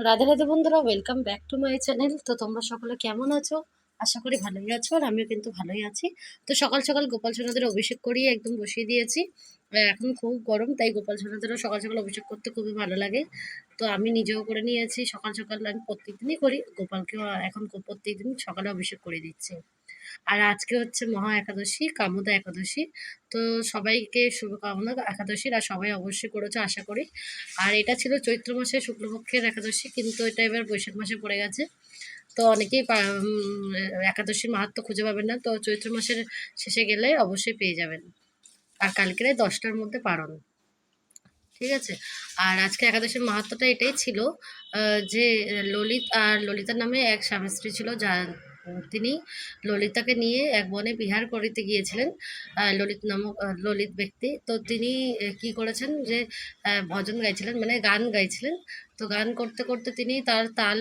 রাধে রাধে বন্ধুরা welcome back to my channel তো তোমরা সকলে কেমন আছো? আশা করি ভালোই আছো আর আমিও কিন্তু ভালোই আছি। তো সকাল সকাল গোপাল সোনাদের অভিষেক করিয়ে একদম বসিয়ে দিয়েছি। এখন খুব গরম, তাই গোপাল সোনাদেরও সকাল সকাল অভিষেক করতে খুবই ভালো লাগে। তো আমি নিজেও করে নিয়েছি, সকাল সকাল আমি প্রত্যেকদিনই করি, গোপালকেও এখন প্রত্যেকদিন সকালে অভিষেক করে দিচ্ছি। আর আজকে হচ্ছে মহা একাদশী, কামদা একাদশী। তো সবাইকে শুভকামনা, একাদশীর আর সবাই অবশ্যই করেছে আশা করি। আর এটা ছিল চৈত্র মাসে শুক্লপক্ষের একাদশী, কিন্তু এটা এবার বৈশাখ মাসে পড়ে গেছে। তো অনেকেই একাদশীর মাহাত্ম খুঁজে পাবেন না। তো চৈত্র মাসের শেষে গেলে অবশ্যই পেয়ে যাবেন। আর কালকের দশটার মধ্যে পারণ ঠিক আছে? আর আজকে একাদশীর মাহাত্মটা এটাই ছিল যে ললিত আর ললিতার নামে এক স্বামী স্ত্রী ছিল যা তিনি ললিতাকে নিয়ে এক বনে বিহার করিতে গিয়েছিলেন ললিত নামক ললিত ব্যক্তি। তো তিনি কি করেছেন যে ভজন গাইছিলেন মানে গান গাইছিলেন। তো গান করতে করতে তিনি তার তাল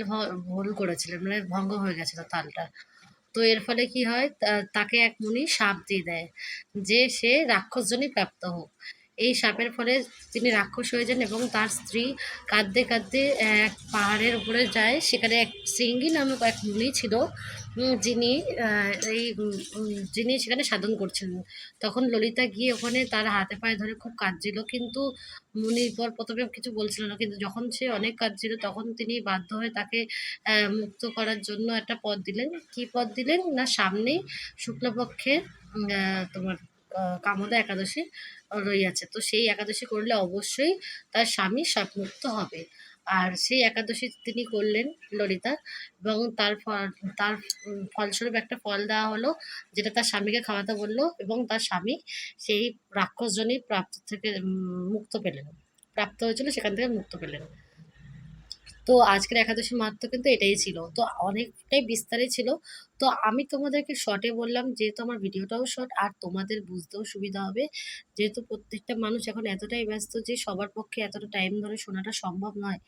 ভুল করেছিলেন মানে ভঙ্গ হয়ে গেছিল তালটা। তো এর ফলে কি হয় তাকে এক মুনি সাপ দিয়ে দেয়, যে সে রাক্ষসজনই প্রাপ্ত হোক। এই সাপের ফলে তিনি রাক্ষস হয়ে যান এবং তার স্ত্রী কাঁদতে কাঁদতে এক পাহাড়ের উপরে যায়। সেখানে এক সিঙ্গি নামক এক মুনি ছিল যিনি এই যিনি সেখানে সাধন করছিলেন। তখন ললিতা গিয়ে ওখানে তার হাতে পায়ে ধরে খুব কাঁদছিল কিন্তু মুনির পর প্রথমে কিছু বলছিল না। কিন্তু যখন সে অনেক কাঁদছিল তখন তিনি বাধ্য হয়ে তাকে মুক্ত করার জন্য একটা পথ দিলেন। কি পথ দিলেন? না সামনেই শুক্লপক্ষে উম, আহ, তোমার কামদা একাদশী রইয়াছে। তো সেই একাদশী করলে অবশ্যই তার স্বামী শাপমুক্ত হবে। আর সেই একাদশী তিনি করলেন ললিতা এবং তার তার ফলস্বরূপ একটা ফল দেওয়া হলো, যেটা তার স্বামীকে খাওয়াতে বলল এবং তার স্বামী সেই রাক্ষসজনী প্রাপ্ত থেকে মুক্ত পেলেন। প্রাপ্ত হয়েছিল, সেখান থেকে মুক্ত পেলেন। তো আজকের একাদশী মাহাত্ম কিন্তু এটাই ছিল। তো অনেকটাই বিস্তারে ছিল। তো আমি তোমাদেরকে শর্টে বললাম, যেহেতু আমার ভিডিওটাও শর্ট আর তোমাদের বুঝতেও সুবিধা হবে, যেহেতু প্রত্যেকটা মানুষ এখন এতটাই ব্যস্ত যে সবার পক্ষে এতটা টাইম ধরে শোনাটা সম্ভব নয়,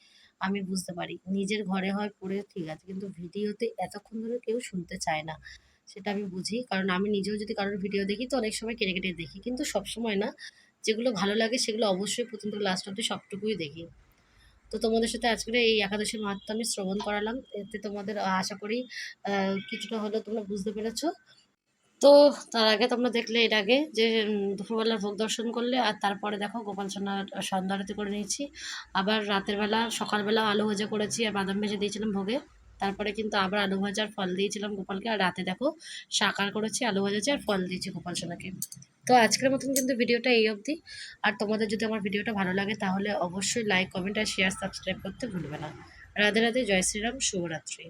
আমি বুঝতে পারি। নিজের ঘরে হয়, পড়ে, ঠিক আছে, কিন্তু ভিডিওতে এতক্ষণ ধরে কেউ শুনতে চায় না, সেটা আমি বুঝি। কারণ আমি নিজেও যদি কারোর ভিডিও দেখি, তো অনেক সময় কেটে কেটে দেখি। কিন্তু সব সময় না, যেগুলো ভালো লাগে সেগুলো অবশ্যই প্রথম থেকে লাস্ট অব্দি সবটুকুই দেখি। তো তোমাদের সাথে আজকের এই একাদশীর মাহাত্ম আমি শ্রবণ করালাম। এতে তোমাদের আশা করি কিছুটা হলেও তোমরা বুঝতে পেরেছ। তো তার আগে তোমরা দেখলে এর আগে যে দুপুরবেলা ভোগ দর্শন করলে আর তারপরে দেখো গোপাল সোনার সন্ধ্যা আরতি করে নিয়েছি। আবার রাতের বেলা সকালবেলা আলু ভাজা করেছি আর বাদাম ভেজে দিয়েছিলাম ভোগে। তারপরে কিন্তু আবার আলু ভাজার ফল দিয়েছিলাম গোপালকে। আর রাতে দেখো সাকার করেছি, আলু ভাজা আর ফল দিয়েছি গোপাল সোনাকে। তো আজকের মতন কিন্তু ভিডিওটা এই অবধি। আর তোমাদের যদি আমার ভিডিওটা ভালো লাগে তাহলে অবশ্যই লাইক কমেন্ট আর শেয়ার সাবস্ক্রাইব করতে ভুলবে না। রাধে রাধে, জয় শ্রীরাম, শুভরাত্রি।